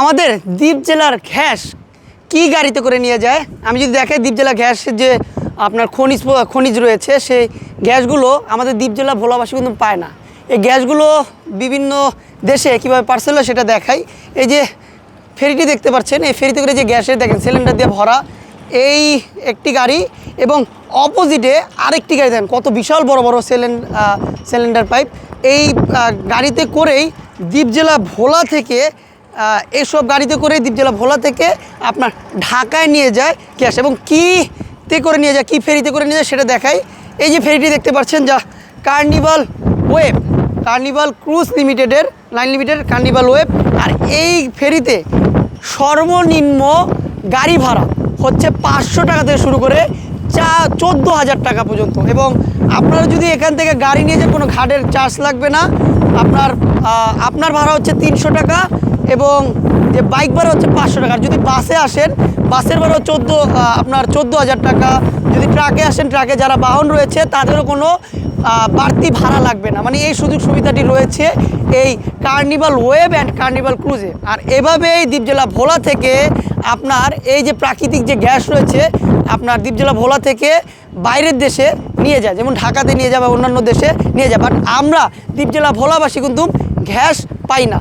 আমাদের দ্বীপ জেলার ঘ্যাস কি গাড়িতে করে নিয়ে যায়? আমি যদি দেখাই দ্বীপ জেলা গ্যাসের যে আপনার খনিজ খনিজ রয়েছে, সেই গ্যাসগুলো আমাদের দ্বীপ জেলা ভোলাবাসী কিন্তু পায় না। এই গ্যাসগুলো বিভিন্ন দেশে কীভাবে পার্সেল সেটা দেখাই। এই যে ফেরিটি দেখতে পাচ্ছেন, এই ফেরিতে করে যে গ্যাসের দেখেন সিলিন্ডার দিয়ে ভরা এই একটি গাড়ি এবং অপোজিটে আরেকটি গাড়ি দেখেন, কত বিশাল বড় বড় সিলিন্ড সিলিন্ডার পাইপ। এই গাড়িতে করেই দ্বীপ জেলা ভোলা থেকে এসব গাড়িতে করে দ্বীপ জেলা ভোলা থেকে আপনার ঢাকায় নিয়ে যায় গ্যাস এবং কীতে করে নিয়ে যায়, কী ফেরিতে করে নিয়ে যায় সেটা দেখাই। এই যে ফেরিটি দেখতে পাচ্ছেন, যা কার্নিভাল ওয়েব কার্নিভাল ক্রুজ লিমিটেডের লাইন লিমিটেড কার্নিভাল ওয়েব আর এই ফেরিতে সর্বনিম্ন গাড়ি ভাড়া হচ্ছে পাঁচশো টাকা থেকে শুরু করে চা চোদ্দ হাজার টাকা পর্যন্ত। এবং আপনারা যদি এখান থেকে গাড়ি নিয়ে যে কোনো ঘাটের চার্জ লাগবে না। আপনার আপনার ভাড়া হচ্ছে তিনশো টাকা। এবং যে বাইক ভাড়া হচ্ছে পাঁচশো টাকা। যদি বাসে আসেন, বাসের ভাড়া চোদ্দ আপনার চোদ্দ হাজার টাকা। যদি ট্রাকে আসেন, ট্রাকে যারা বাহন রয়েছে, তাদেরও কোনো বাড়তি ভাড়া লাগবে না। মানে এই সুযোগ সুবিধাটি রয়েছে এই কার্নিভাল ওয়েব অ্যান্ড কার্নিভাল ক্রুজে আর এভাবেই দ্বীপ জেলা ভোলা থেকে আপনার এই যে প্রাকৃতিক যে গ্যাস রয়েছে, আপনার দ্বীপ জেলা ভোলা থেকে বাইরের দেশে নিয়ে যায়। যেমন ঢাকাতে নিয়ে যাবে অন্যান্য দেশে নিয়ে যায়। বাট আমরা দ্বীপ জেলা ভোলাবাসী কিন্তু গ্যাস পাই না।